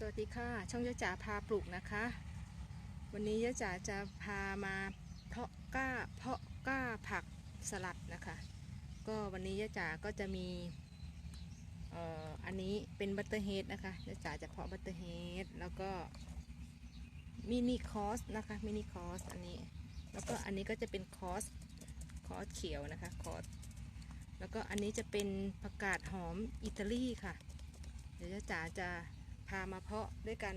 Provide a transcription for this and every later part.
สวัสดีค่ะ ช่องยะจ๋าพาปลูกนะคะ วันนี้ยะจ๋าจะพามาเพาะกล้าเพาะกล้าผักสลัดนะคะ ก็วันนี้ยะจ๋าก็จะมีเอ่ออันนี้เป็นบัตเตอร์เฮดนะคะยะจ๋าจะเพาะบัตเตอร์เฮดแล้วก็มินิคอสนะคะมินิคอสอันนี้ แล้วก็อันนี้ก็จะเป็นคอสคอสเขียวนะคะคอสแล้วก็อันนี้จะเป็นผักกาดหอมอิตาลีค่ะ เดี๋ยวยะจ๋าจะ พามาเพาะด้วยกัน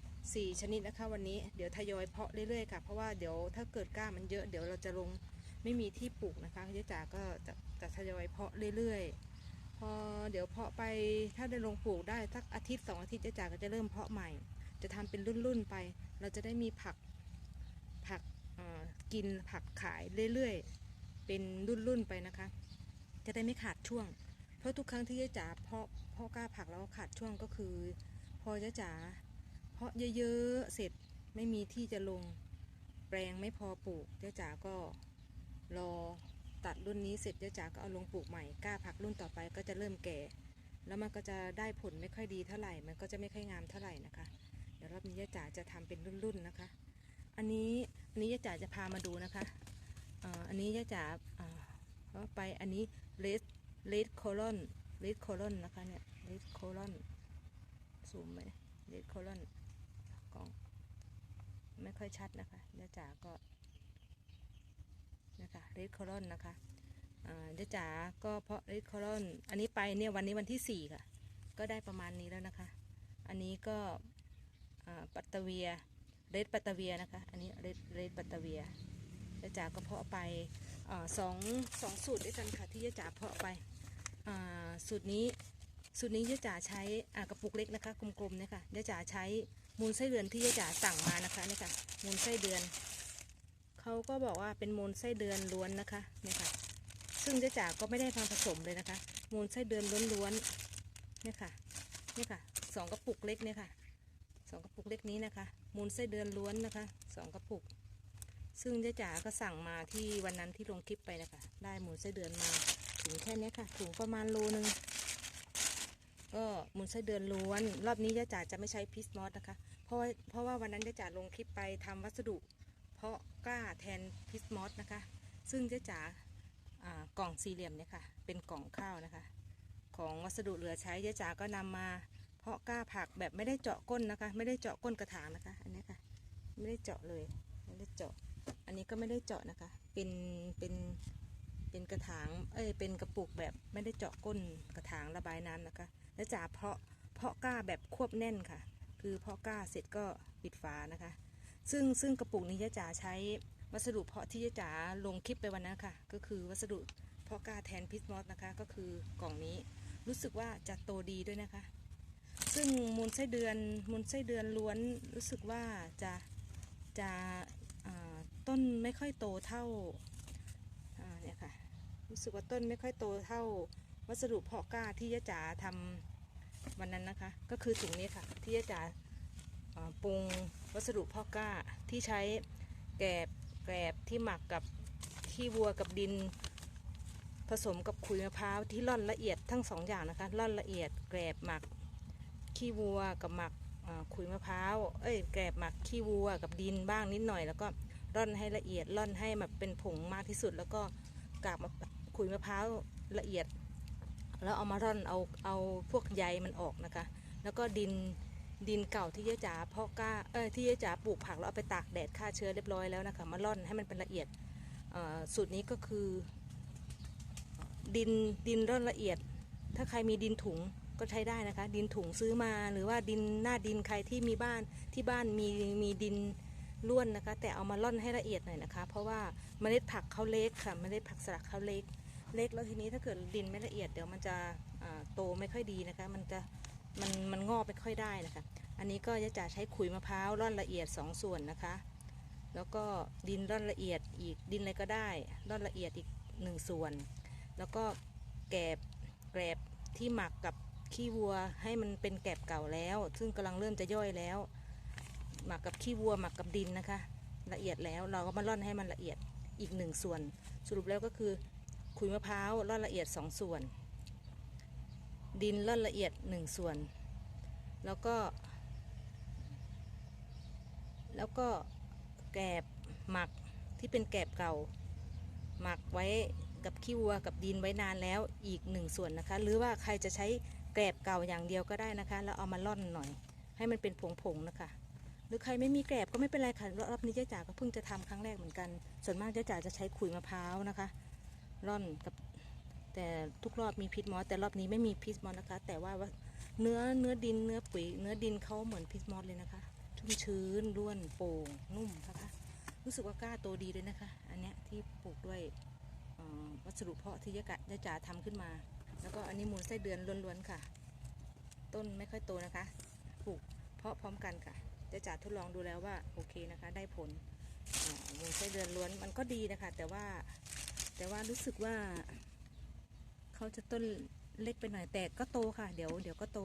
4 ชนิดนะคะ วันนี้เดี๋ยวทยอยเพาะเรื่อยๆค่ะ เพราะว่าเดี๋ยวถ้าเกิดก้ามันเยอะเดี๋ยวเราจะลงไม่มีที่ปลูกนะคะยะจ๋าก็จะจะทยอยเพาะเรื่อยๆ พอเดี๋ยวเพาะไปถ้าได้ลงปลูกได้สักอาทิตย์สองอาทิตย์ยะจ๋าก็จะเริ่มเพาะใหม่ จะทำเป็นรุ่นๆไป เราจะได้มีผักผักกินผักขายเรื่อยๆ เป็นรุ่นๆไปนะคะ จะได้ไม่ขาดช่วง เพราะทุกครั้งที่ยะจ๋าเพาะเพาะกล้าผักแล้วขาดช่วงก็คือ พอยะจ๋าเพราะเยอะๆเสร็จไม่มีที่จะลง แปลงไม่พอปลูกยะจ๋าก็รอตัดรุ่นนี้เสร็จยะจ๋าก็เอาลงปลูกใหม่กล้าผักรุ่นต่อไปก็จะเริ่มแก่ แล้วมันก็จะได้ผลไม่ค่อยดีเท่าไหร่มันก็จะไม่ค่อยงามเท่าไหร่นะคะ เดี๋ยวรอบนี้ยะจ๋าจะทำเป็นรุ่นๆนะคะ อันนี้อันนี้ยะจ๋าจะพามาดูนะคะอันนี้ยะจ๋าอ่าเพราะไปอันนี้เลสเลสโคลอนเลสโคลอนนะคะเนี่ยเลสโคลอน ซูมไหมเลสโคลอนกล้อง ไม่ค่อยชัดนะคะยะจ๋าก็นะคะเลสโคลอนนะคะอ่ายะจ๋าก็เพราะเลสโคลอนอันนี้ไปเนี่ยวันนี้วันที่สี่ค่ะ ก็ได้ประมาณนี้แล้วนะคะ อันนี้ก็ปัตตเวียเรดปัตตเวียนะคะ อันนี้เรดเรดปัตตเวียยะจ๋าก็เพาะไปอสองสองสูตรด้วยกันค่ะที่ยะจ๋าเพาะไปสูตรนี้ สูตรนี้ยะจ๋าใช้อ่ากระปุกเล็กนะคะกลมๆเนี่ยค่ะยะจ๋าใช้มูลไส้เดือนที่ยะจ๋าสั่งมานะคะเนี่ยค่ะมูลไส้เดือนเขาก็บอกว่าเป็นมูลไส้เดือนล้วนนะคะเนี่ยค่ะ ซึ่งยะจ๋าก็ไม่ได้ทำผสมเลยนะคะ มูลไส้เดือนล้วนๆเนี่ยค่ะนี่ค่ะสองกระปุกเล็กเนี่ยค่ะสองกระปุกเล็กนี้นะคะ มูลไส้เดือนล้วนนะคะสองกระปุก ซึ่งเจ๊จ๋าก็สั่งมาที่วันนั้นที่ลงคลิปไปนะคะได้มูลไส้เดือนมาถุงแค่นี้ค่ะถุงประมาณโลนึง มูลไส้เดือนล้วน รอบนี้เจ๊จ๋าจะไม่ใช้พิสมอสนะคะ เพราะว่าเพราะว่าวันนั้นเจ๊จ๋าลงคลิปไปทำวัสดุ เพาะกล้าแทนพิสมอสนะคะ ซึ่งเจ๊จ๋ากล่องสี่เหลี่ยมเนี่ยค่ะ เป็นกล่องข้าวนะคะ ของวัสดุเหลือใช้ยาจ๋าก็นำมา เพาะกล้าผักแบบไม่ได้เจาะก้นนะคะ ไม่ได้เจาะก้นกระถางนะคะ อันนี้ค่ะ ไม่ได้เจาะเลย ไม่ได้เจาะ อันนี้ก็ไม่ได้เจาะนะคะ เป็นเป็นเป็นกระถาง เอ้ย เป็นกระปุกแบบไม่ได้เจาะก้นกระถางระบายน้ำนะคะ แล้วจ๋าเพาะเพาะก้าแบบควบแน่นค่ะ คือเพาะก้าเสร็จก็ปิดฝานะคะ ซึ่งซึ่งกระปุกนี้ยายจ๋าใช้วัสดุเพาะที่ยายจ๋าลงคลิปไปวันนั้นค่ะ ก็คือวัสดุเพาะก้าแทนพิสมอสนะคะ ก็คือกล่องนี้รู้สึกว่าจะโตดีด้วยนะคะ ซึ่งมูลไส้เดือนมูลไส้เดือนล้วนรู้สึกว่าจะจะต้นไม่ค่อยโตเท่าอ่าเนี่ยค่ะรู้สึกว่าต้นไม่ค่อยโตเท่าวัสดุเพาะกล้าที่ยะจ๋าทำ วันนั้นนะคะ ก็คือถุงนี้ค่ะ ที่ยะจ๋าอ่าปรุงวัสดุพาะกล้าที่ใช้แกบแกลบที่หมักกับขี้วัวกับดิน ผสมกับขุยมะพร้าวที่ร่อนละเอียดทั้งสองอย่างนะคะร่อนละเอียดแกรบหมักขี้วัวกับหมักขุยมะพร้าวเอ้ยแกรบหมักขี้วัวกับดินบ้างนิดหน่อย แล้วก็ร่อนให้ละเอียดร่อนให้แบบเป็นผงมากที่สุด แล้วก็กากมะขุยมะพร้าวละเอียด แล้วเอามาร่อนเอาเอาพวกใยมันออกนะคะ แล้วก็ดินดินเก่าที่ยะจ๋าเพาะก้าเอ้ยที่ยะจ๋าปลูกผักแล้วเอาไปตากแดดฆ่าเชื้อเรียบร้อยแล้วนะคะมาร่อนให้มันเป็นละเอียดสูตรนี้ก็คือ ดินดินร่อนละเอียด ถ้าใครมีดินถุงก็ใช้ได้นะคะ ดินถุงซื้อมาหรือว่าดินหน้าดินใครที่มีบ้านที่บ้านมีมีดินร่วนนะคะ แต่เอามาร่อนให้ละเอียดหน่อยนะคะ เพราะว่าเมล็ดผักเขาเล็กค่ะเมล็ดผักสลักเขาเล็ก เล็กแล้วทีนี้ถ้าเกิดดินไม่ละเอียดเดี๋ยวมันจะโตไม่ค่อยดีนะคะ มันจะมันมันงอกไม่ค่อยได้นะคะ อันนี้ก็จะจะใช้ขุยมะพร้าวร่อนละเอียดสองส่วนนะคะ แล้วก็ดินร่อนละเอียดอีกดินอะไรก็ได้ร่อนละเอียดอีกหนึ่งส่วน แล้วก็แกบแกรบที่หมักกับขี้วัวให้มันเป็นแกลบเก่าแล้ว ซึ่งกำลังเริ่มจะย่อยแล้ว หมักกับขี้วัวหมักกับดินนะคะ ละเอียดแล้วเราก็มาร่อนให้มันละเอียดอีกหนึ่งส่วน สรุปแล้วก็คือ ขุยมะพร้าวร่อนละเอียดสองส่วน ดินร่อนละเอียดหนึ่งส่วน แล้วก็ แล้วก็แกบหมักที่เป็นแกบเก่า หมักไว้กับขี้วัวกับดินไว้นานแล้วอีกหนึ่งส่วนนะคะ หรือว่าใครจะใช้แกบเก่าอย่างเดียวก็ได้นะคะ แล้วเอามาล่อนหน่อย ให้มันเป็นผงๆนะคะ หรือใครไม่มีแกลบก็ไม่เป็นไรค่ะรอบนี้เจ๊จ๋าก็เพิ่งจะทำครั้งแรกเหมือนกัน ส่วนมากเจ๊จ๋าจะใช้ขุยมะพร้าวนะคะ ร่อนกับแต่ทุกรอบมีพิษมอสแต่รอบนี้ไม่มีพิษมอสนะคะ แต่ว่าเนื้อเนื้อดินเนื้อปุ๋ย เนื้อดินเขาเหมือนพิษมอสเลยนะคะ ชุ่มชื้นร่วนโป่งนุ่มนะคะ รู้สึกว่ากล้าโตดีเลยนะคะ อันเนี้ยที่ปลูกด้วยวัสดุเพาะที่ยะกะยะจ๋าทำขึ้นมา แล้วก็อันนี้มูลไส้เดือนล้วนๆค่ะ ต้นไม่ค่อยโตนะคะปลูกเพาะพร้อมกันค่ะยะจ๋าทดลองดูแล้วว่าโอเคนะคะ ได้ผลมูลไส้เดือนล้วนมันก็ดีนะคะ แต่ว่า แต่ว่ารู้สึกว่า เขาจะต้นเล็กไปหน่อยแต่ก็โตค่ะ เดี๋ยวเดี๋ยวก็โต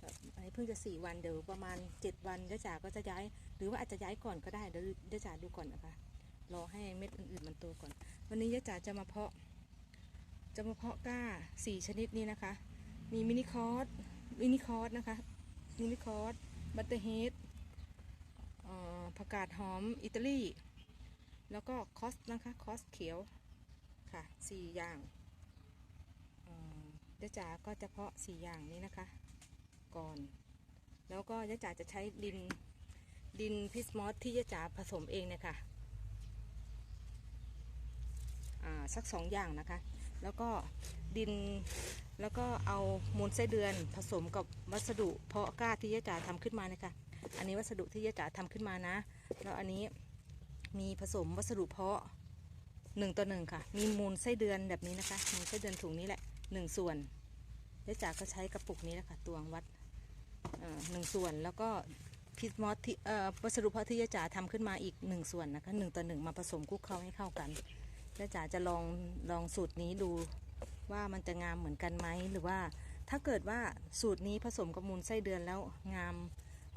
แบบอันนี้เพิ่งจะสี่วันเดี๋ยวประมาณเจ็ดวันเจ้าจ๋าก็จะย้าย หรือว่าอาจจะย้ายก่อนก็ได้เดี๋ยวเจ้าจ๋าดูก่อนนะคะรอให้เม็ดอื่นๆมันโตก่อน วันนี้เจ้าจ๋าจะมาเพาะ จะมาเพาะกล้าสี่ชนิดนี้นะคะ มีมินิคอร์สมินิคอร์สนะคะมินิคอร์สบัตเตอร์เฮดผักกาดหอมอิตาลีแล้วก็คอสนะคะคอสเขียว ค่ะสี่อย่างเอ่อเจ๊จ๋าก็จะเพาะสี่อย่างนี้นะคะ ก่อน แล้วก็เจจ๋าจะใช้ดินดินพิสมอสที่เจจ๋าผสมเองเนี่ยค่ะสักสองอย่างนะคะ แล้วก็ดินแล้วก็เอามูลไส้เดือนผสมกับวัสดุเพาะกล้าที่เจจ๋าทำขึ้นมาเนี่ยค่ะอันนี้วัสดุที่เจจ๋าทำขึ้นมานะ แล้วอันนี้มีผสมวัสดุเพาะ หนึ่งต่อหนึ่งค่ะ มีมูลไส้เดือนแบบนี้นะคะ มูลไส้เดือนถุงนี้แหละหนึ่งส่วนเจ๊จ๋าก็ใช้กระปุกนี้นะค่ะตวงวัดหนึ่งส่วนแล้วก็พิษมอสที่เอ่อวัสดุเพาะที่เจ๊จ๋าทำขึ้นมาอีกหนึ่งส่วนนะคะหนึ่งต่อหนึ่งมาผสมคลุกเคล้าให้เข้ากันเจ๊จ๋าจะลองลองสูตรนี้ดูว่ามันจะงามเหมือนกันไหมหรือว่าถ้าเกิดว่าสูตรนี้ผสมกับมูลไส้เดือนแล้วงาม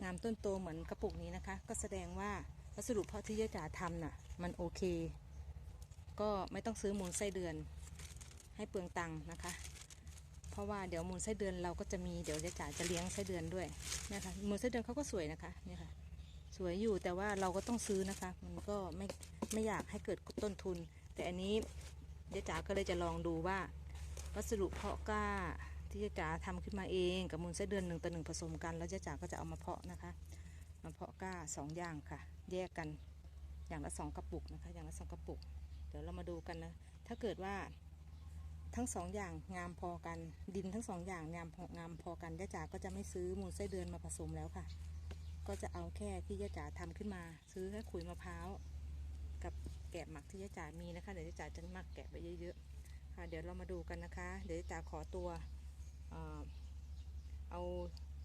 งามต้นโตเหมือนกระปุกนี้นะคะ ก็แสดงว่าวัสดุเพาะที่เจ๊จ๋าทำน่ะ มันโอเค ก็ไม่ต้องซื้อมูลไส้เดือนให้เปลืองตังค์นะคะ เพราะว่าเดี๋ยวมูลไส้เดือนเราก็จะมีเดี๋ยวจะจ่าจะเลี้ยงไส้เดือนด้วยนี่ยค่ะมูลไส้เดือนเขาก็สวยนะคะนี่ค่ะสวยอยู่แต่ว่าเราก็ต้องซื้อนะคะ มันก็ไม่ไม่อยากให้เกิดต้นทุน แต่อันนี้เจ๊จ๋าก็เลยจะลองดูว่า วัสดุเพาะกล้าที่เจ๊จ๋าทำขึ้นมาเองกับมูลไส้เดือนหนึ่งต่อหนึ่งผสมกัน แล้วเจ๊จ๋าก็จะเอามาเพาะนะคะมาเพาะกล้าสองอย่างค่ะ แยกกันอย่างละสองกระปุกนะคะ อย่างละสองกระปุก ดี๋ยวเรามาดูกันนะ ถ้าเกิดว่าทั้งสองอย่างงามพอกัน ดินทั้งสองอย่างงามงามพอกันย่าจ๋าก็จะไม่ซื้อมูลไส้เดือนมาผสมแล้วค่ะ ก็จะเอาแค่ที่ย่าจ๋าทำขึ้นมา ซื้อแค่ขุยมะพร้าวกับแกะหมักที่ย่าจ๋ามีนะคะเดี๋ยวย่าจ๋าจะหมักแกะไปเยอะๆค่ะเดี๋ยวเรามาดูกันนะคะ เดี๋ยวย่าจ๋าขอตัวเอา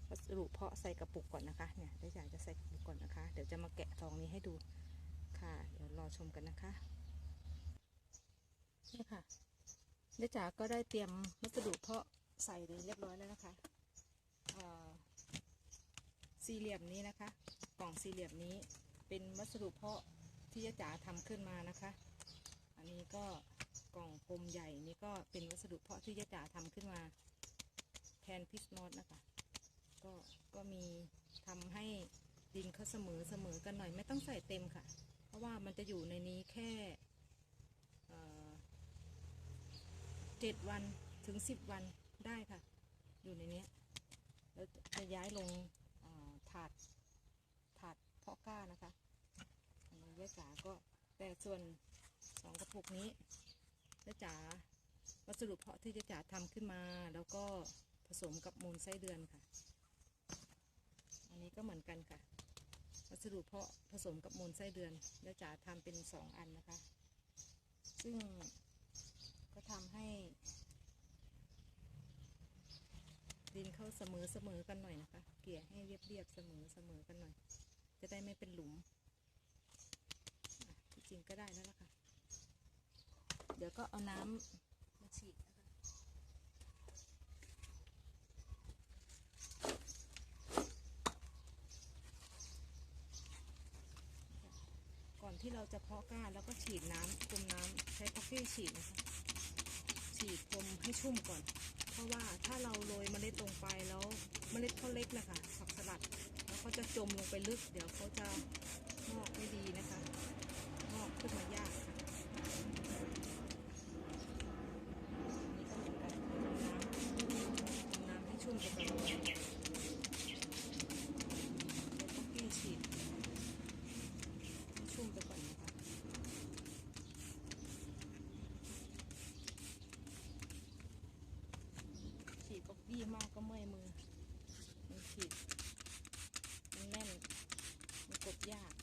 วัสดุเพาะใส่กระปุกก่อนนะคะเนี่ยย่าจ๋าจะใส่กระปุกก่อนนะคะ เดี๋ยวจะมาแกะซองนี้ให้ดูค่ะ เดี๋ยวรอชมกันนะคะ นี่ค่ะเจ๊จ๋าก็ได้เตรียมวัสดุเพาะใส่เรียบร้อยแล้วนะคะสี่เหลี่ยมนี้นะคะ กล่องสี่เหลี่ยมนี้เป็นวัสดุเพาะที่เจ๊จ๋าทำขึ้นมานะคะ อันนี้ก็กล่องกลมใหญ่นี่ก็เป็นวัสดุเพาะที่เจ๊จ๋าทำขึ้นมาแทนพิสมอสนะคะก็ก็มีทำให้ดินเขาเสมอเสมอกันหน่อยไม่ต้องใส่เต็มค่ะ เพราะว่ามันจะอยู่ในนี้แค่เอ่อ เจ็ดวันถึงสิบวันได้ค่ะ อยู่ในนี้แล้วจะย้ายลงถาดถาดเพาะกล้านะคะอันนี้ยะจ๋าก็แต่ส่วนสองกระปุกนี้ยะจ๋าวัสดุเพาะที่ยะจ๋าทำขึ้นมา แล้วก็ผสมกับมูลไส้เดือนค่ะ อันนี้ก็เหมือนกันค่ะวัสดุเพาะผสมกับมูลไส้เดือนแล้วจ๋าทำเป็นสองอันนะคะ ซึ่ง ก็ทำให้ ดินเข้าเสมอเสมอกันหน่อยนะคะ เกลี่ยให้เรียบเรียบเสมอเสมอกันหน่อย จะได้ไม่เป็นหลุมจริงก็ได้แล้วล่ะค่ะ เดี๋ยวก็เอาน้ำมาฉีดนะคะก่อนที่เราจะเพาะก้านแล้วก็ฉีดน้ำพรมน้ำใช้พักกี้ฉีดนะคะ ฉีดพรมให้ชุ่มก่อน เพราะว่าถ้าเราโรยเมล็ดลงไปแล้วเมล็ดเขาเล็กนะคะผักสลัดแล้วเขาจะจมลงไปลึก เดี๋ยวเขาจะงอกไม่ดีนะคะงอกขึ้นมายากค่ะนี่ก็เหมือนกันน้ำน้ำให้ชุ่มไปก่อนแล้วก็กี้ฉีดให้ชุ่มไปก่อนนะคะ ฉีดก็ยี่มากก็เมื่อยมือ มันฉีด มันแน่น มันกดยาก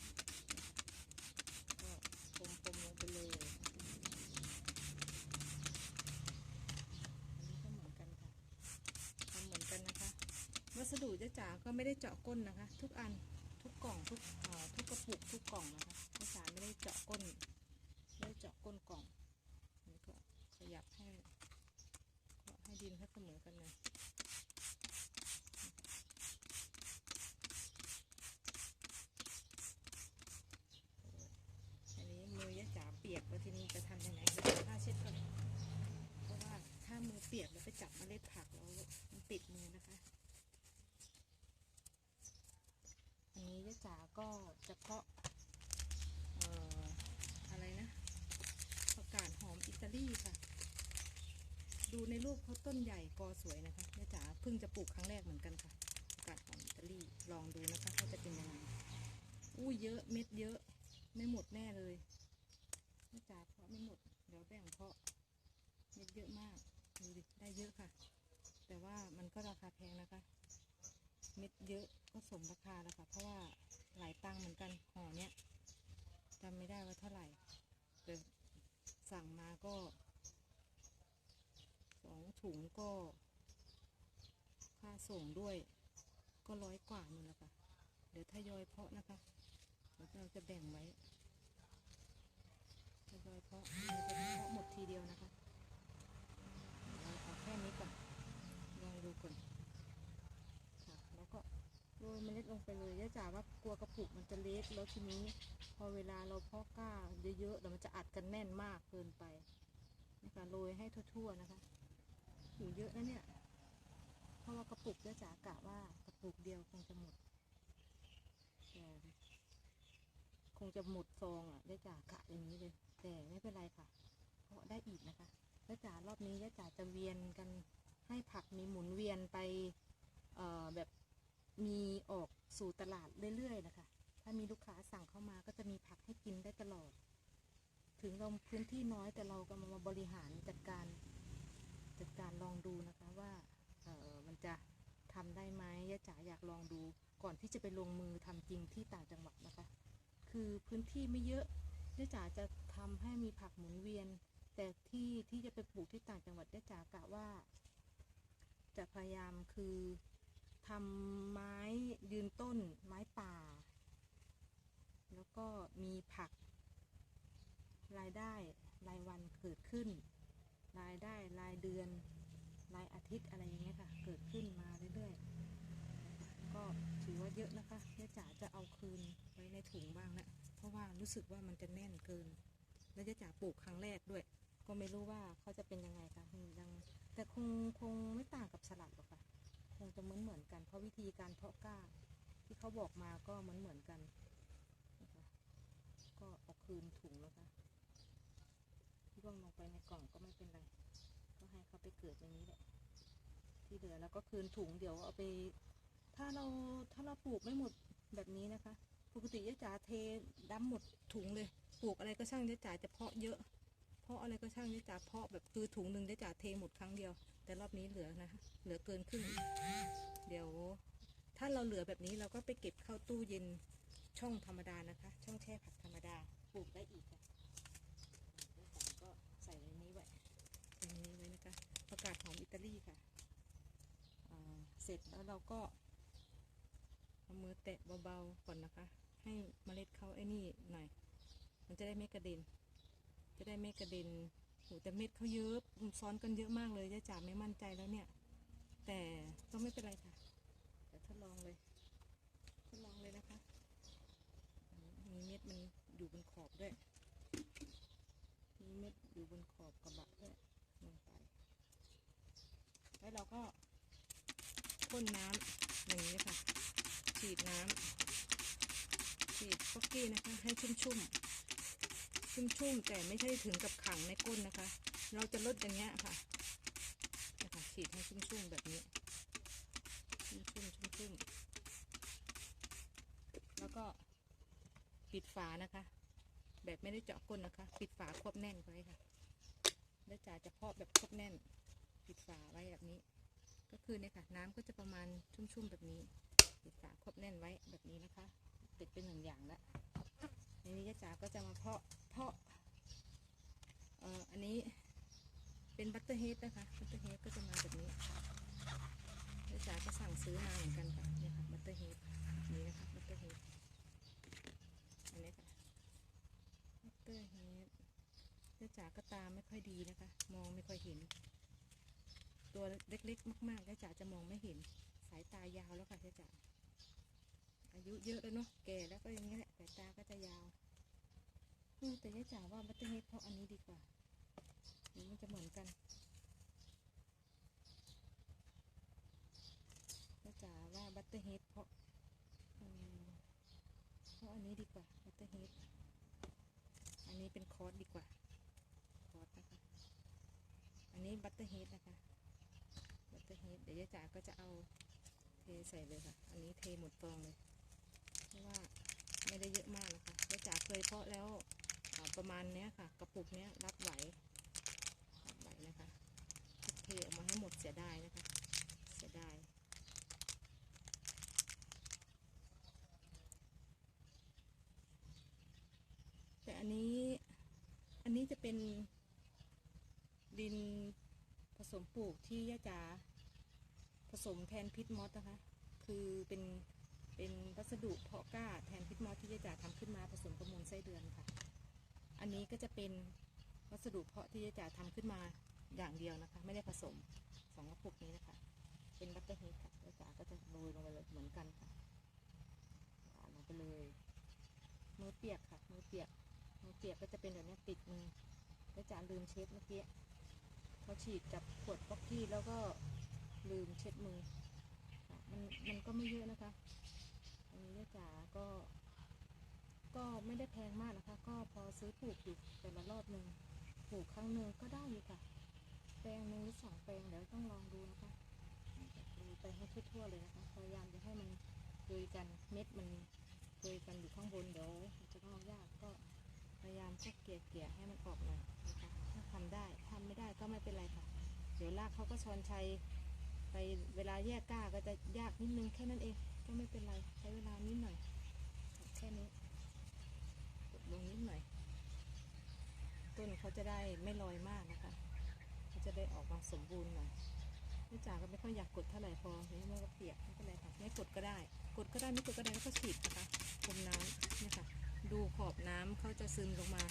ก็ปมปมๆลงไปเลยอันนี้ก็เหมือนกันค่ะทำเหมือนกันนะคะ วั สดุจ้าจ๋าก็ไม่ได้เจาะก้นนะคะ ทุกอันทุกกล่องทุกทุกกระปุกทุกกล่องนะคะจ้าจ๋าไม่ได้เจาะก้นไม่ได้เจาะก้นกล่องนี่ก็ขยับให้ให้ดินให้เสมอกันเลย อันนี้มือยะจ๋าเปียกแล้วทีนี้จะทำยังไงจะเอาผ้าเช็ดก่อนเพราะว่าถ้ามือเปียกแล้วไปจับเมล็ดผักแล้วมันติดมือนะคะ อันนี้ยะจ๋า ก็จะเพาะเอ่ออะไรนะประกาศหอมอิตาลีค่ะ ดูในรูปเขาต้นใหญ่กอสวยนะคะยะจ๋าเพิ่งจะปลูกครั้งแรกเหมือนกันค่ะประกาศหอมอิตาลีลองดูนะคะว่าจะเป็นยังไงอู้เยอะเม็ดเยอะไม่หมดแน่เลยไม่จ่าเพาะไม่หมดเดี๋ยวแบ่งเพาะเม็ดเยอะมากดูดิได้เยอะค่ะ แต่ว่ามันก็ราคาแพงนะคะ เม็ดเยอะก็สมราคาแล้วค่ะ เพราะว่า หลายตังค์เหมือนกันห่อเนี้ยจำไม่ได้ว่าเท่าไหร่แต่สั่งมาก็สองถุงก็ ค่าส่งด้วย ก็ร้อยกว่านี่แหละค่ะเดี๋ยวทยอยเพาะนะคะแล้วเราจะแบ่งไว้ทยอยเพาะเราจะเพาะหมดทีเดียวนะคะเราเอาแค่นี้ก่อนลองดูก่อน โรยเมล็ดลงไปเลยย่าจ๋าว่ากลัวกระปุกมันจะเล็กแล้วทีนี้ พอเวลาเราเพาะกล้าเยอะๆเดี๋ยวมันจะอัดกันแน่นมากเกินไปนะคะโรยให้ทั่วๆนะคะอยู่เยอะนะเนี่ย เพราะว่ากระปุกย่าจ๋ากะว่ากระปุกเดียวคงจะหมดแต่คงจะหมดซองอะย่าจ๋ากะอย่างนี้เลย แต่ไม่เป็นไรค่ะเพาะได้อีกนะคะย่าจ๋ารอบนี้ย่าจ๋าจะเวียนกันให้ผักมีหมุนเวียนไปเอ่อแบบ มีออกสู่ตลาดเรื่อยๆนะคะ ถ้ามีลูกค้าสั่งเข้ามาก็จะมีผักให้กินได้ตลอด ถึงเราพื้นที่น้อยแต่เราก็มาบริหารจัดการจัดการลองดูนะคะว่าเออมันจะทำได้ไหมย่าจ๋าอยากลองดูก่อนที่จะไปลงมือทำจริงที่ต่างจังหวัดนะคะ คือพื้นที่ไม่เยอะย่าจ๋าจะทำให้มีผักหมุนเวียน แต่ที่ที่จะไปปลูกที่ต่างจังหวัดย่าจ๋ากะว่า จะพยายามคือ ทำไม้ยืนต้นไม้ป่า แล้วก็มีผัก รายได้รายวันเกิดขึ้น รายได้รายเดือน รายอาทิตย์อะไรอย่างเงี้ยค่ะ เกิดขึ้นมาเรื่อยๆ ก็ถือว่าเยอะนะคะแม่จ๋าจะเอาคืนไว้ในถุงบ้างนะเพราะว่ารู้สึกว่ามันจะแน่นเกิน แล้วแม่จ๋าปลูกครั้งแรกด้วย ก็ไม่รู้ว่าเขาจะเป็นยังไงคะยังแต่คงคงไม่ต่างกับสลัดหรอกค่ะ คงจะเหมือนเหมือนกัน เพราะวิธีการเพาะกล้าที่เขาบอกมาก็เหมือนเหมือนกันนะคะก็เอาคืนถุงแล้วค่ะร่วงลงไปในกล่องก็ไม่เป็นไร ก็ให้เขาไปเกิดอย่างนี้แหละ ที่เหลือแล้วก็คืนถุงเดี๋ยวเอาไป ถ้าเราถ้าเราปลูกไม่หมดแบบนี้นะคะ ปกติยะจ๋าเทดำหมดถุงเลย ปลูกอะไรก็ช่างยะจ๋าจะเพาะเยอะ เพาะอะไรก็ช่างยะจ๋าเพาะแบบคือถุงหนึ่งยะจ๋าเทหมดครั้งเดียว แต่รอบนี้เหลือนะเหลือเกินครึ่งเดี๋ยว ถ้าเราเหลือแบบนี้เราก็ไปเก็บเข้าตู้เย็นช่องธรรมดานะคะ ช่องแช่ผักธรรมดาปลูกได้อีกค่ะก็ใส่ในนี้ไว้ในนี้ไว้นะคะ ประกาศหอมอิตาลีค่ะเสร็จแล้วเราก็เอามือแตะเบาๆก่อนนะคะ ให้เมล็ดเขาไอ้นี่หน่อย มันจะได้ไม่กระเด็น จะได้ไม่กระเด็นโหแต่เม็ดเขาเยอะซ้อนกันเยอะมากเลยย่าจ๋าไม่มั่นใจแล้วเนี่ย แต่ก็ไม่เป็นไรค่ะเดี๋ยวทดลองเลยทดลองเลยนะคะมีเม็ดมันอยู่บนขอบด้วย มีเม็ดอยู่บนขอบกระบะด้วยลงไป แล้วเราก็พ่นน้ำอย่างนี้ค่ะ ฉีดน้ำฉีดป๊อกกี้นะคะ ให้ชุ่มๆ ชุ่มๆแต่ไม่ใช่ถึงกับขังในก้นนะคะ เราจะลดอย่างเงี้ยค่ะนะคะฉีดให้ชุ่มๆแบบนี้ ชุ่มๆชุ่มๆแล้วก็ปิดฝานะคะ แบบไม่ได้เจาะก้นนะคะ ปิดฝาควบแน่นไว้ค่ะแล้วจ่าจะเพาะแบบควบแน่น ปิดฝาไว้แบบนี้ ก็คือเนี่ยค่ะ น้ำก็จะประมาณชุ่มๆแบบนี้ ปิดฝาควบแน่นไว้แบบนี้นะคะ ติดเป็นหนึ่งอย่างแล้วทีนี้จ๋าก็จะมาเพาะ เพาะเอ่ออันนี้เป็นบัตเตอร์เฮดนะคะ บัตเตอร์เฮดก็จะมาแบบนี้แล้วจ๋าก็สั่งซื้อมาเหมือนกันค่ะเนี่ยค่ะบัตเตอร์เฮดนี้นะคะบัตเตอร์เฮดอันนี้ค่ะบัตเตอร์เฮดแล้วจ๋าก็ตามไม่ค่อยดีนะคะ มองไม่ค่อยเห็น ตัวเล็กๆ มากๆแล้วจ๋าจะมองไม่เห็น สายตายาวแล้วค่ะแล้วจ๋าอายุเยอะแล้วเนาะ แก่แล้วก็อย่างนี้แหละแต่ตาก็จะยาว แต่ยายจ๋าว่าบัตเตอร์เฮดเพราะอันนี้ดีกว่าหรือมันจะเหมือนกันยายจ๋าว่าบัตเตอร์เฮดเพราะเพราะอันนี้ดีกว่าบัตเตอร์เฮดอันนี้เป็นคอร์สดีกว่า คอร์สนะคะ อันนี้บัตเตอร์เฮดนะคะ บัตเตอร์เฮดเดี๋ยวยายจ๋าก็จะเอาเทใส่เลยค่ะ อันนี้เทหมดฟองเลย เพราะว่าไม่ได้เยอะมากนะคะยายจ๋าเคยเพาะแล้ว ประมาณเนี้ยค่ะ กระปุกเนี้ยรับไหวรับไหวนะคะเทออกมาให้หมดเสียดายนะคะ เสียดายแต่อันนี้ อันนี้จะเป็นดินผสมปลูกที่ย่าจ๋าผสมแทนพิษมอสนะคะ คือเป็นเป็นวัสดุเพาะกล้าแทนพิษมอสที่ย่าจ๋าทำขึ้นมาผสมประมูลไส้เดือนค่ะ อันนี้ก็จะเป็นวัสดุเพาะที่ย่าจ๋าทำขึ้นมาอย่างเดียวนะคะ ไม่ได้ผสมสองกระปุกนี้นะคะ เป็นบัตเตอร์เฮดค่ะย่าจ๋าก็จะโรยลงไปเลยเหมือนกันค่ะหวานลงไปเลยมือเปียกค่ะมือเปียกมือเปียกก็จะเป็นแบบนี้ติดมือย่าจ๋าลืมเช็ดเมื่อกี้พอฉีดกับขวดป๊อกกี้แล้วก็ลืมเช็ดมือมันมันก็ไม่เยอะนะคะอันนี้เนี่ยจ๋าก็ ก็ไม่ได้แพงมากนะคะ ก็พอซื้อปลูกอยู่แต่ละรอบหนึ่งปลูกครั้งหนึ่งก็ได้อยู่ค่ะ แปลงหนึ่งหรือสองแปลงเดี๋ยวต้องลองดูนะคะดูไปให้ทั่วๆเลยนะคะ พยายามจะให้มันเกยกันเม็ดมันเกยกันอยู่ข้างบนเดี๋ยวจะงอกยากก็พยายามก็เกลี่ยๆให้มันออกหน่อยนะคะถ้าทำได้ทำไม่ได้ก็ไม่เป็นไรค่ะ เดี๋ยวรากเขาก็ชอนชัยไปเวลาแยกก้าก็จะยากนิดนึงแค่นั้นเองก็ไม่เป็นไรใช้เวลานิดหน่อยแค่นี้ ลงนิดหน่อย ต้นเขาจะได้ไม่ลอยมากนะคะเขาจะได้ออกมาสมบูรณ์หน่อยไม่จ่าก็ไม่ค่อยอยากกดเท่าไหร่พอเห็นมันก็เปียกไม่เป็นไรค่ะไม่กดก็ได้ กดก็ได้ไม่กดก็ได้แล้วก็ฉีดนะคะพรมน้ำเนี่ยค่ะ ดูขอบน้ำเขาจะซึมลงมา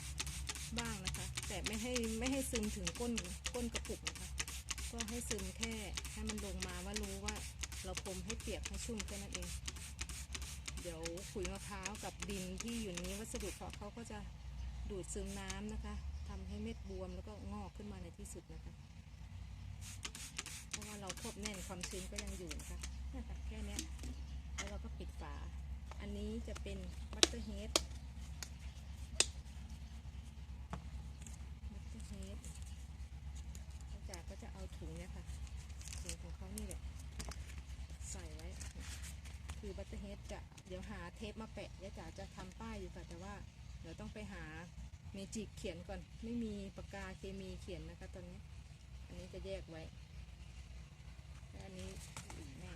บ้างนะคะ แต่ไม่ให้ไม่ให้ซึมถึงก้นก้นกระปุกนะคะ ก็ให้ซึมแค่ให้มันลงมาว่ารู้ว่าเราพรมให้เปียกให้ชุ่มแค่นั้นเอง เดี๋ยวขุยมะพร้าวกับดินที่อยู่นี้วัสดุเพาะเขาก็จะดูดซึมน้ำนะคะทำให้เม็ดบวมแล้วก็งอกขึ้นมาในที่สุดนะคะ เพราะว่าเราควบแน่นความชื้นก็ยังอยู่นะคะเนี่ยค่แค่เนี้ยแล้วเราก็ปิดฝา อันนี้จะเป็นบัตเตอร์เฮดบัตเตอร์เฮดอาจารย์ก็จะเอาถุงเนี่ยค่ะถุงของเขานี่แหละ ใส่ไว้ คือบัตเตอร์เฮดจะ เดี๋ยวหาเทปมาแปะยายจ๋าจะทำป้ายอยู่ค่ะแต่ว่าเดี๋ยวต้องไปหาเมจิกเขียนก่อน ไม่มีปากกาเคมีเขียนนะคะตอนนี้ อันนี้จะแยกไว้และอันนี้อีกแม่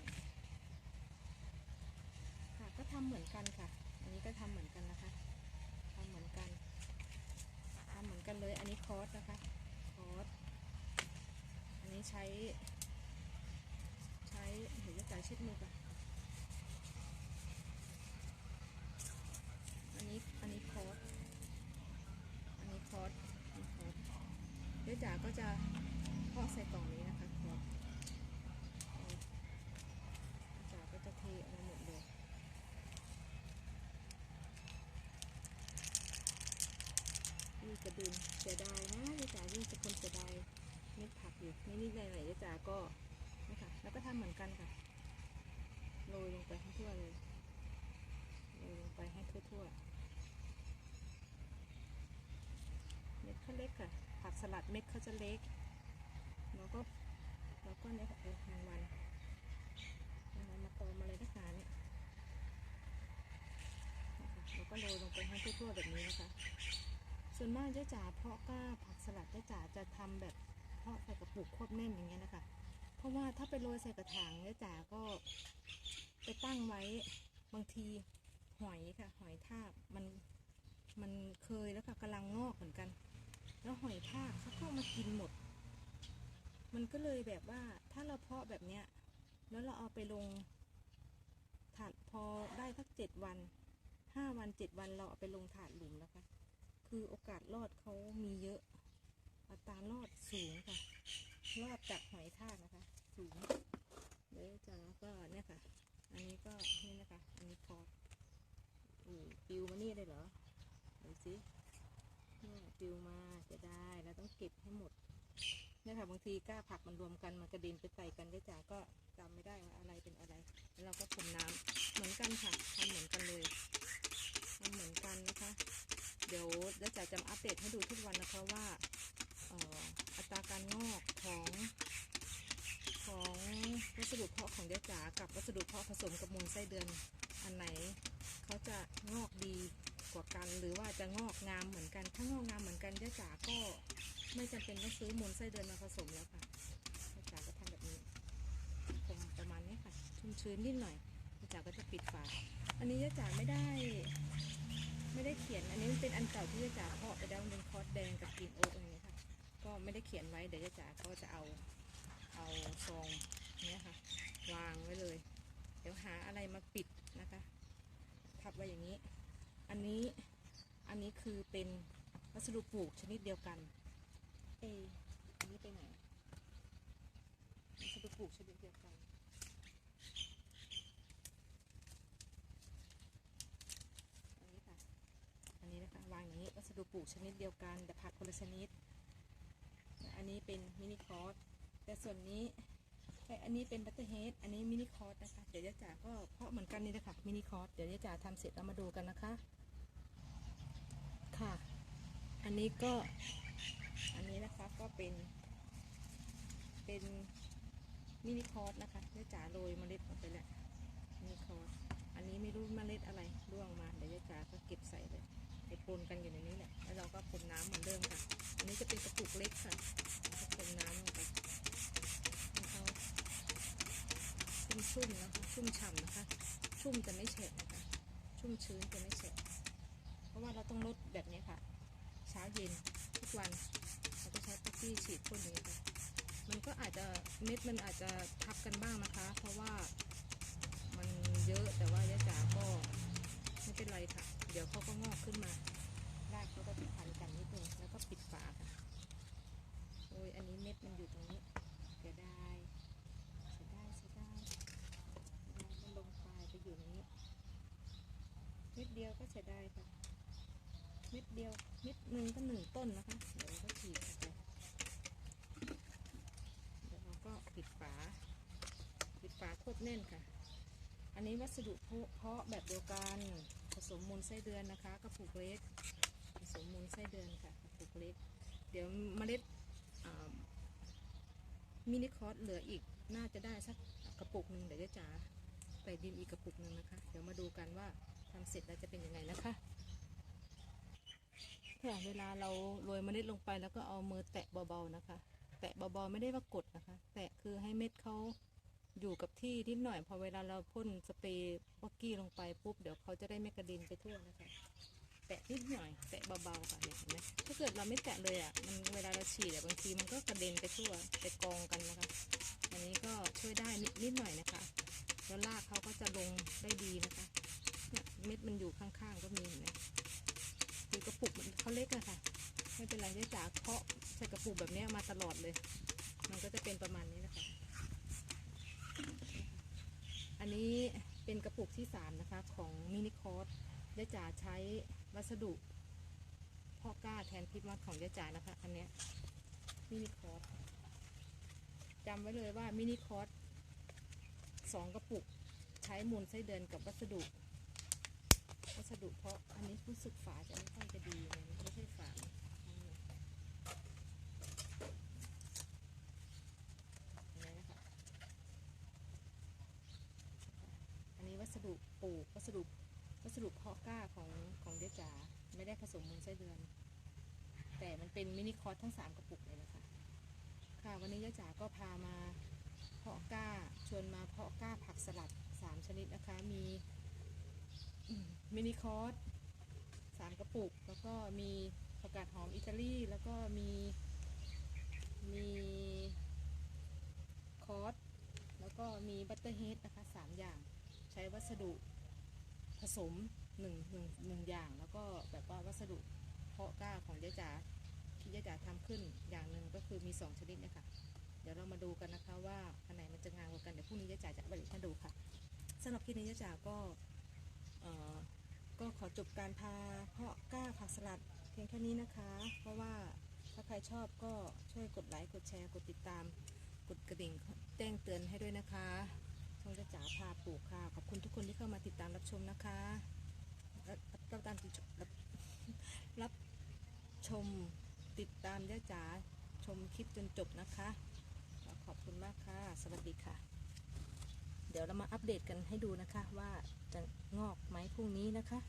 ค่ะก็ทำเหมือนกันค่ะ อันนี้ก็ทำเหมือนกันนะคะทำเหมือนกันทำเหมือนกันเลย อันนี้คอร์สนะคะคอร์สอันนี้ใช้ ใช้เดี๋ยวจะจ่ายเช็ดมือก่อน ก็จะพอใส่กล่องนี้นะคะครับจาก็จะเทออกมาหมดเลยนี่กระดุมเสียดายนะยจ่ายิ่งจะคนเสียดายเม็ดผักอยู่นี่นี่ไหนยายจ่าก็นี่ค่ะแล้วก็ทำเหมือนกันค่ะโรยลงไปทั่วเลยโรยลงไปให้ทั่วๆเม็ดเขาเล็กค่ะ ผักสลัดเม็ดเขาจะเล็กแล้วก็แล้วก็เนี่ยค่ะเออแมงวันแมงวันมาตอมอะไรนักหนาเนี่ยนะคะแล้วก็โรยลงไปให้ทั่วๆแบบนี้นะคะ ส่วนมากเจ๊จ๋าเพาะกล้าผักสลัดเจ๊จ๋าจะทำแบบเพาะใส่กระปุกควบแน่นอย่างเงี้ยนะคะ เพราะว่าถ้าไปโรยใส่กระถางเจ๊จ๋าก็ไปตั้งไว้บางทีหอยค่ะ หอยทากมันมันเคยแล้วค่ะกำลังงอกเหมือนกัน แล้วหอยทากเขาก็มากินหมด มันก็เลยแบบว่าถ้าเราเพาะแบบเนี้ย แล้วเราเอาไปลงถาดพอได้สักเจ็ดวันห้าวันเจ็ดวันเราเอาไปลงถาดหลุมนะคะ คือโอกาสรอดเขามีเยอะอัตรารอดสูงค่ะ รอดจากหอยทากนะคะ สูงเดี๋ยวจะก็เนี่ยค่ะ อันนี้ก็นี่นะคะ อันนี้คออู้ปิวมานี่เลยเหรอดูสิ เนี่ยปิวมาจะได้แล้วต้องเก็บให้หมดเนี่ยค่ะบางทีก้าผักมันรวมกันมันกระเด็นไปใส่กันได้จ๋าก็จำไม่ได้ว่าอะไรเป็นอะไร แล้วเราก็พรมน้ำเหมือนกันค่ะทำเหมือนกันเลยทำเหมือนกันนะคะ เดี๋ยวเดี๋ยวจ๋าจะอัปเดตให้ดูทุกวันนะคะว่าเอ่ออัตราการงอกของของวัสดุเพาะของเดียจ๋ากับวัสดุเพาะผสมกับมูลไส้เดือนอันไหนเขาจะงอกดี กว่ากัน หรือว่าจะงอกงามเหมือนกัน ถ้างอกงามเหมือนกันเดี๋ยวจ๋าก็ไม่จำเป็นต้องซื้อมูลไส้เดือนมาผสมแล้วค่ะพ่อจ๋าก็ทำแบบนี้คงประมาณนี้ค่ะ ชุ่มชื้นนิดหน่อยพ่อจ๋าก็จะปิดฝา อันนี้ย่าจ๋าไม่ได้ ไม่ได้เขียน อันนี้มันเป็นอันเก่าที่ย่าจ๋าเพาะไปแล้วมันเป็นคอสแดงกับกรีนโอ๊กอย่างเงี้ยค่ะ ก็ไม่ได้เขียนไว้เดี๋ยวย่าจ๋าก็จะเอาเอาซองเนี้ยค่ะ วางไว้เลย เดี๋ยวหาอะไรมาปิดนะคะ ทับไว้อย่างนี้ อันนี้อันนี้คือเป็นวัสดุปลูกชนิดเดียวกัน เอยอันนี้ไปไหนวัสดุปลูกชนิดเดียวกัน อันนี้ค่ะ อันนี้นะคะวางอย่างนี้วัสดุปลูกชนิดเดียวกัน แต่ผักคนละชนิด อันนี้เป็นมินิคอร์สแต่ส่วนนี้ไอ้อันนี้เป็นบัตเตอร์เฮด อันนี้มินิคอร์สนะคะ เดี๋ยวยะจ๋าก็เพาะเหมือนกันนี่นะคะมินิคอร์สเดี๋ยวยะจ๋าทำเสร็จแล้วมาดูกันนะคะ ค่ะ อันนี้ก็ อันนี้นะคะก็เป็น เป็นมินิคอร์สนะคะยะจ๋าโรยเมล็ดลงไปแล้วมินิคอร์สอันนี้ไม่รู้เมล็ดอะไรร่วงมาเดี๋ยวยะจ๋าก็เก็บใส่เลยไปปนกันอยู่ในนี้แหละแล้วเราก็พรมน้ำเหมือนเดิมค่ะ อันนี้จะเป็นกระปุกเล็กค่ะก็พรมน้ำลงไปให้เขาชุ่มๆนะคะชุ่มฉ่ำนะคะ ชุ่มจะไม่แฉะนะคะ ชุ่มชื้นจะไม่แฉะเพราะว่าเราต้องลด แบบนี้ค่ะ เช้าเย็นทุกวันเราก็ใช้ป๊อกกี้ฉีดพ่นอย่างนี้ค่ะมันก็อาจจะเม็ดมันอาจจะทับกันบ้างนะคะ เพราะว่ามันเยอะแต่ว่ายะจ๋าก็ไม่เป็นไรค่ะ เดี๋ยวเขาก็งอกขึ้นมารากเขาก็จะพันกันนิดนึงแล้วก็ปิดฝาค่ะโอ้ยอันนี้เม็ดมันอยู่ตรงนี้เสียดายเสียดายเสียดายมันลงปลายไปอยู่นนี้เม็ดเดียวก็เสียดาย เม็ดเดียวเม็ดหนึ่งก็หนึ่งต้นนะคะเดี๋ยวเราก็ฉีดไปเดี๋ยวเราก็ปิดฝาปิดฝาโควบแน่นค่ะ อันนี้วัสดุเพาะแบบเดียวกันผสมมูลไส้เดือนนะคะกระปุกเล็กผสมมูลไส้เดือนค่ะกระปุกเล็ก เดี๋ยวเมล็ดมินิคอร์สเหลืออีกน่าจะได้สักกระปุกหนึ่งเดี๋ยวจะจ๋าใส่ดินอีกกระปุกหนึ่งนะคะ เดี๋ยวมาดูกันว่าทำเสร็จแล้วจะเป็นยังไงนะคะ ค่ะเวลาเราโรยเมล็ดลงไปแล้วก็เอามือแตะเบาๆนะคะ แตะเบาๆไม่ได้ว่ากดนะคะ แตะคือให้เม็ดเขาอยู่กับที่นิดหน่อยพอเวลาเราพ่นสเปรย์บ็อกกี้ลงไปปุ๊บเดี๋ยวเขาจะได้ไม่กระเด็นไปทั่วนะคะแตะนิดหน่อยแตะเบาๆค่ะเนี่ยเห็นไหมถ้าเกิดเราไม่แตะเลยอะมันเวลาเราฉีดอะบางทีมันก็กระเด็นไปทั่วไปกองกันนะคะ อันนี้ก็ช่วยได้นิดนิดหน่อยนะคะแล้วรากเขาก็จะลงได้ดีนะคะเนี่ยเม็ดมันอยู่ข้างๆก็มีเห็นไหม คือกระปุกมันเขาเล็กอะค่ะ ไม่เป็นไรได้จ๋าเคาะใส่กระปุกแบบนี้มาตลอดเลย มันก็จะเป็นประมาณนี้นะคะ อันนี้เป็นกระปุกที่สามนะคะของมินิคอร์สยะจ๋าใช้วัสดุพาะกล้าแทนพิษมัดของยะจ๋านะคะ อันเนี้ยมินิคอร์สจำไว้เลยว่ามินิคอร์สสองกระปุก ใช้มูลไส้เดือนกับวัสดุ สดุเพราะอันนี้รู้สึกฝาจะไม่ค่อยจะดีเลยไม่ใช่ฝาอันนี้วัสดุปลูกวัสดุวัสดุเพาะกล้าของของเดจ่าไม่ได้ผสมมูลไส้เดือน แต่มันเป็นมินิคอร์สทั้งสามกระปุกเลยนะคะค่ะวันนี้เดจ่าก็พามาเพาะกล้าชวนมาเพาะกล้าผักสลัดสามชนิดนะคะมี มินิคอร์สสามกระปุก แล้วก็มีผักกาดหอมอิตาลี แล้วก็มีมีคอร์สแล้วก็มีบัตเตอร์เฮดนะคะสามอย่าง ใช้วัสดุผสมหนึ่งหนึ่งหนึ่งอย่าง แล้วก็แบบว่าวัสดุเพาะกล้าของเจ๊จ๋าที่ยายจ๋าทำขึ้นอย่างหนึ่งก็คือมีสองชนิดเนี่ยค่ะเดี๋ยวเรามาดูกันนะคะว่าอันไหนมันจะงามกว่ากันเดี๋ยวพรุ่งนี้ยายจ๋าจะผลิตให้ดูค่ะสำหรับคลิปนี้ยายจ๋าก็เอ่อ ก็ขอจบการพาเพาะกล้าผักสลัดเพียงแค่นี้นะคะ เพราะว่าถ้าใครชอบก็ช่วยกดไลค์กดแชร์กดติดตาม กดกระดิ่งแจ้งเตือนให้ด้วยนะคะช่องยาจ๋าพาปลูกค่ะ ขอบคุณทุกคนที่เข้ามาติดตามรับชมนะคะรับตามติดรับรับชมติดตามย่าจ๋าชมคลิปจนจบนะคะขอขอบคุณมากค่ะ สวัสดีค่ะ เดี๋ยวเรามาอัปเดตกันให้ดูนะคะว่า จะงอกไหมพรุ่งนี้นะคะ